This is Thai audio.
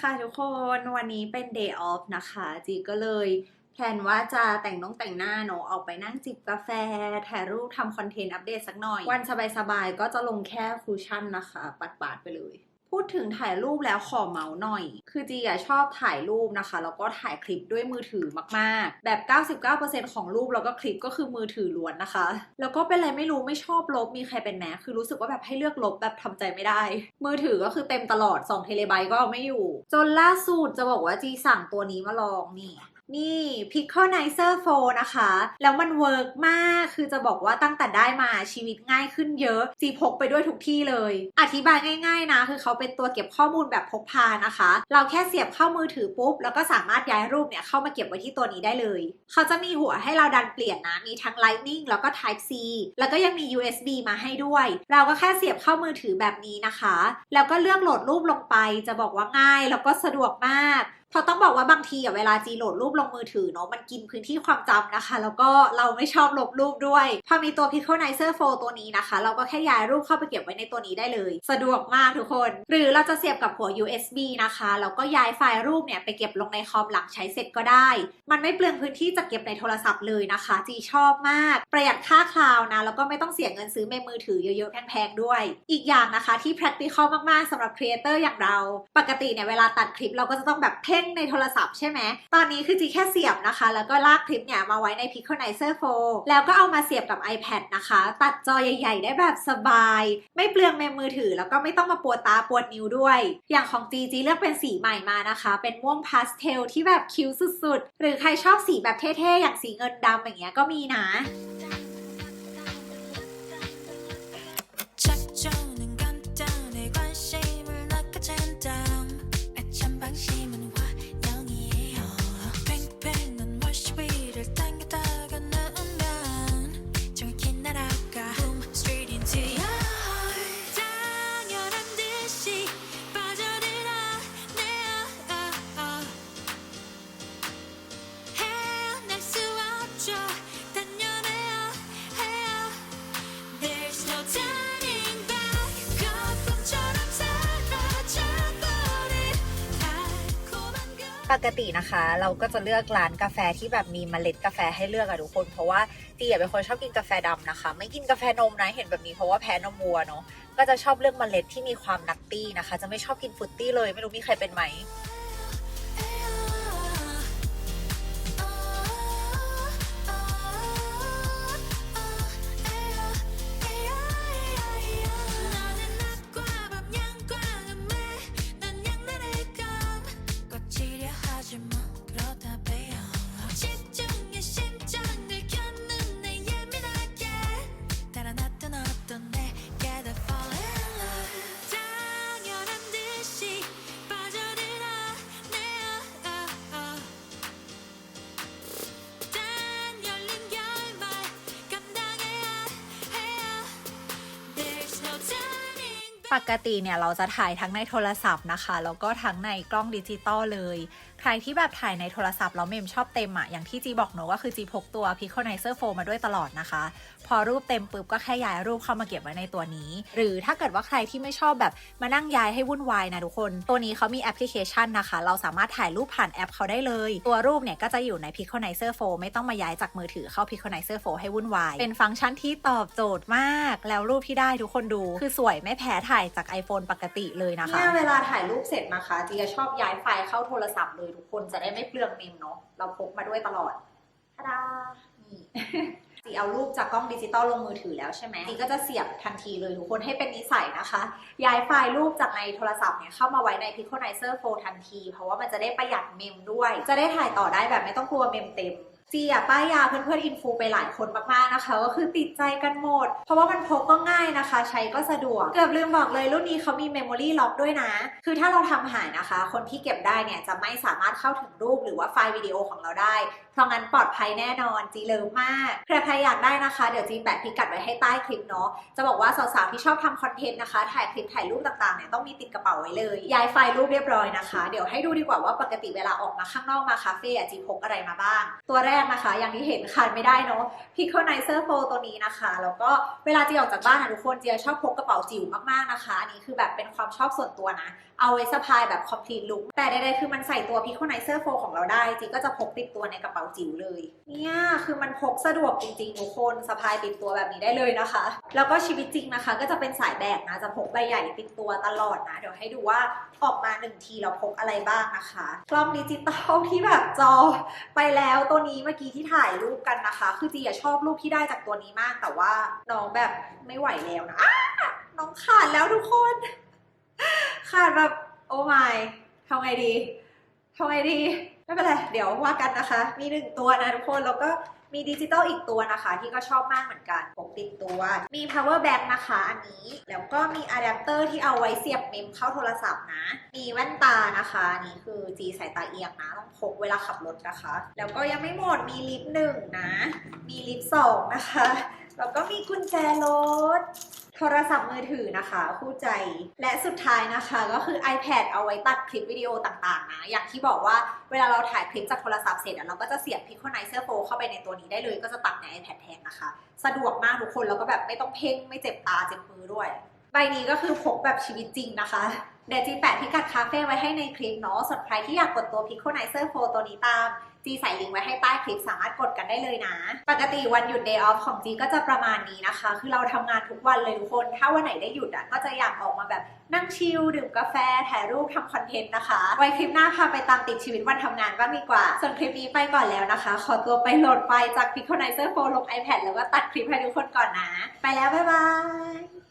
ค่ะทุกคนวันนี้เป็น day off นะคะ จีก็เลยแพลนว่าจะแต่งน้องแต่งหน้าเนอะออกไปนั่งจิบกาแฟถ่ายรูปทำคอนเทนต์อัปเดตสักหน่อย วันสบายๆ ก็จะลงแค่คูชั่นนะคะ ปัดๆไปเลย พูดถึงถ่ายรูปแล้วขอเมาส์หน่อย คือจีอะชอบถ่ายรูปนะคะ แล้วก็ถ่ายคลิปด้วยมือถือมากๆ แบบ 99%ของรูปแล้วก็คลิปก็คือมือถือล้วนนะคะ แล้วก็เป็นอะไรไม่รู้ไม่ชอบลบมีใครเป็นแม้คือรู้สึกว่าแบบให้เลือกลบแบบทำใจไม่ได้ มือถือก็คือเต็มตลอด2เทเลไบต์ก็เอาไม่อยู่ จนล่าสุดจะบอกว่าจีสั่งตัวนี้มาลองนี่ นี่ Pickleizer 4 นะคะ แล้วมันเวิร์กมาก คือจะบอกว่าตั้งแต่ได้มาชีวิตง่ายขึ้นเยอะจีพกไปด้วยทุกที่เลย อธิบายง่าย ๆ นะ คือเขาเป็นตัวเก็บข้อมูลแบบพกพานะคะ เราแค่เสียบเข้ามือถือปุ๊บ แล้วก็สามารถย้ายรูปเนี่ยเข้ามาเก็บไว้ที่ตัวนี้ได้เลย เขาจะมีหัวให้เราดันเปลี่ยนนะ มีทั้ง Lightning แล้วก็ Type C แล้วก็ยังมี USB มาให้ด้วย เราก็แค่เสียบเข้ามือถือแบบนี้นะคะ แล้วก็เลือกโหลดรูปลงไป จะบอกว่าง่ายแล้วก็สะดวกมาก เพราะต้องบอกว่าบางทีอะเวลาจีโหลดรูปลงมือถือเนาะมันกินพื้นที่ความจำนะคะ แล้วก็เราไม่ชอบลบรูปด้วย พอมีตัว Pickleizer 4 ตัวนี้นะคะ เราก็แค่ย้ายรูปเข้าไปเก็บไว้ในตัวนี้ได้เลย สะดวกมากทุกคน หรือเราจะเสียบกับหัว USB นะคะแล้วก็ย้ายไฟล์รูปเนี่ยไปเก็บลงในคอมหลังใช้เสร็จก็ได้ มันไม่เปลืองพื้นที่จะเก็บในโทรศัพท์เลยนะคะ จีชอบมาก ประหยัดค่าคลาวนะแล้วก็ไม่ต้องเสียเงินซื้อเมมมือถือเยอะๆแพงๆด้วย อีกอย่างนะคะที่ practical มากๆสำหรับครีเอเตอร์อย่างเรา ปกติเนี่ยเวลาตัดคลิปเราก็จะต้องแบบเพ่งในโทรศัพท์ใช่ไหม ตอนนี้คือจีแค่เสียบนะคะ แล้วก็ลากคลิปเนี่ยมาไว้ใน Pickleizer 4 แล้วก็เอามาเสียบกับ iPad นะคะ ตัดจอใหญ่ ๆ ได้แบบสบาย ไม่เปลืองเมมมือถือ แล้วก็ไม่ต้องมาปวดตาปวดนิ้วด้วย อย่างของจีจีเลือกเป็นสีใหม่มานะคะ เป็นม่วงพาสเทลที่แบบคิ้วสุดๆ หรือใครชอบสีแบบเท่ๆ อย่างสีเงินดำอย่างเงี้ยก็มีนะ ปกตินะคะ เราก็จะเลือกร้านกาแฟที่แบบมีเมล็ดกาแฟให้เลือกอะทุกคนเพราะว่าตีอะเป็นคนชอบกินกาแฟดำนะคะ ไม่กินกาแฟนมนะเห็นแบบนี้เพราะว่าแพ้นมวัวเนาะก็จะชอบเลือกเมล็ดที่มีความนัตตี้นะคะ จะไม่ชอบกินฟุตตี้เลยไม่รู้มีใครเป็นไหม ปกติเนี่ยเราจะถ่ายทั้งในโทรศัพท์นะคะ แล้วก็ทั้งในกล้องดิจิตอลเลย ใครที่แบบถ่ายในโทรศัพท์แล้วเมมชอบเต็มอะอย่างที่จีบอกเนอะก็คือจีพกตัว Pickleizer 4มาด้วยตลอดนะคะ พอรูปเต็มปุ๊บก็แค่ย้ายรูปเข้ามาเก็บไว้ในตัวนี้ หรือถ้าเกิดว่าใครที่ไม่ชอบแบบมานั่งย้ายให้วุ่นวายนะทุกคน ตัวนี้เขามีแอปพลิเคชันนะคะ เราสามารถถ่ายรูปผ่านแอปเขาได้เลย ตัวรูปเนี่ยก็จะอยู่ใน Pickleizer 4ไม่ต้องมาย้ายจากมือถือเข้า Pickleizer 4ให้วุ่นวายเป็นฟังก์ชันที่ตอบโจทย์มาก แล้วรูปที่ได้ทุกคนดู คือสวยไม่แพ้ถ่ายจาก iPhone ปกติเลยนะคะเนี่ยเวลาถ่ายรูปเสร็จนะคะจีจะชอบย้ายไฟล์เข้าโทรศัพท์เลยทุกคนจะได้ไม่เปลืองเมมเนาะเราพกมาด้วยตลอดทาดานี่จีเอารูปจากกล้องดิจิตอลลงมือถือแล้วใช่ไหมจีก็จะเสียบทันทีเลยทุกคนให้เป็นนิสัยนะคะ ย้ายไฟล์รูปจากในโทรศัพท์เนี่ยเข้ามาไว้ใน Pickleizer 4 ทันที เพราะว่ามันจะได้ประหยัดเมมด้วย จะได้ถ่ายต่อได้แบบไม่ต้องกลัวเมมเต็ม จีอะป้ายยาเพื่อนๆอินฟูไปหลายคนมากๆนะคะ ก็คือติดใจกันหมด เพราะว่ามันพกก็ง่ายนะคะ ใช้ก็สะดวก เกือบลืมบอกเลยรุ่นนี้เขามี Memory Lock ด้วยนะ คือถ้าเราทำหายนะคะ คนที่เก็บได้เนี่ยจะไม่สามารถเข้าถึงรูปหรือว่าไฟล์วิดีโอของเราได้ เพราะงั้นปลอดภัยแน่นอนจีเลิฟมากใครใครอยากได้นะคะ เดี๋ยวจีแปะพิกัดไว้ให้ใต้คลิปเนาะจะบอกว่าสาวๆที่ชอบทำคอนเทนต์นะคะ ถ่ายคลิปถ่ายรูปต่างๆเนี่ยต้องมีติดกระเป๋าไว้เลยย้ายไฟล์รูปเรียบร้อยนะคะ เดี๋ยวให้ดูดีกว่าว่าปกติเวลาออกมาข้างนอกมาคาเฟ่จีพกอะไรมาบ้าง ตัวแรกกนะคะ อย่างที่เห็นขาดไม่ได้เนาะ Pickleizer Pro ตัวนี้นะคะ แล้วก็เวลาจีออกจากบ้านอะทุกคนจีชอบพกกระเป๋าจิ๋วมากๆนะคะ อันนี้คือแบบเป็นความชอบส่วนตัวนะ เอาไว้สะพายแบบ complete look แต่ใดๆคือมันใส่ตัว Pickleizer Pro ของเราได้จีก็จะพกติดตัวในกระเป๋าจิ๋วเลย เนี่ยคือมันพกสะดวกจริงๆทุกคนสะพายติดตัวแบบนี้ได้เลยนะคะ แล้วก็ชีวิตจริงนะคะ ก็จะเป็นสายแบกนะจะพกใบใหญ่ติดตัวตลอดนะเดี๋ยวให้ดูว่าออกมาหนึ่งทีเราพกอะไรบ้างนะคะกล้องดิจิตอลที่แบบจอไปแล้วตัวนี้มื่อกี้ที่ถ่ายรูปกันนะคะ คือจีอะชอบรูปที่ได้จากตัวนี้มาก แต่ว่าน้องแบบไม่ไหวแล้วนะน้องขาดแล้วทุกคน ขาดแบบโอ้ my ทำไงดีทำไงดี ไม่เป็นไร เดี๋ยวว่ากันนะคะ มีหนึ่งตัวนะทุกคน แล้วก็ มีดิจิตอลอีกตัวนะคะ ที่ก็ชอบมากเหมือนกันพกติดตัว มี power bank นะคะอันนี้ แล้วก็มีอะแดปเตอร์ที่เอาไว้เสียบเมมเข้าโทรศัพท์นะ มีแว่นตานะคะอันนี่คือจีสายตาเอียงนะต้องพกเวลาขับรถนะคะ แล้วก็ยังไม่หมดมีลิปหนึ่งนะ มีลิปสองนะคะ แล้วก็มีกุญแจรถ โทรศัพท์มือถือนะคะ คู่ใจ และสุดท้ายนะคะ ก็คือ iPad เอาไว้ตัดคลิปวิดีโอต่างๆนะอย่างที่บอกว่าเวลาเราถ่ายคลิปจากโทรศัพท์เสร็จเราก็จะเสียบ Pickleizer Pro เข้าไปในตัวนี้ได้เลยก็จะตัดใน iPad แทนนะคะ สะดวกมากทุกคนแล้วก็แบบไม่ต้องเพ่งไม่เจ็บตาเจ็บมือด้วย ใบนี้ก็คือพกแบบชีวิตจริงนะคะเดี๋ยวจีแปะพิกัดคาเฟ่ไว้ให้ในคลิปเนาะส่วนใครที่อยากกดตัว Pickleizer Pro ตัวนี้ตาม จีใส่ลิงก์ไว้ให้ใต้คลิปสามารถกดกันได้เลยนะ ปกติวันหยุด day off ของจีก็จะประมาณนี้นะคะ คือเราทำงานทุกวันเลยทุกคน ถ้าวันไหนได้หยุดอะก็จะอยากออกมาแบบนั่งชิลดื่มกาแฟ ถ่ายรูปทำคอนเทนต์นะคะ ไว้คลิปหน้าพาไปตามติดชีวิตวันทำงานบ้างดีกว่า ส่วนคลิปนี้ไปก่อนแล้วนะคะ ขอตัวไปโหลดไฟล์จาก Pickleizer Pro ลง iPad แล้วก็ตัดคลิปให้ทุกคนก่อนนะ ไปแล้ว บ๊ายบาย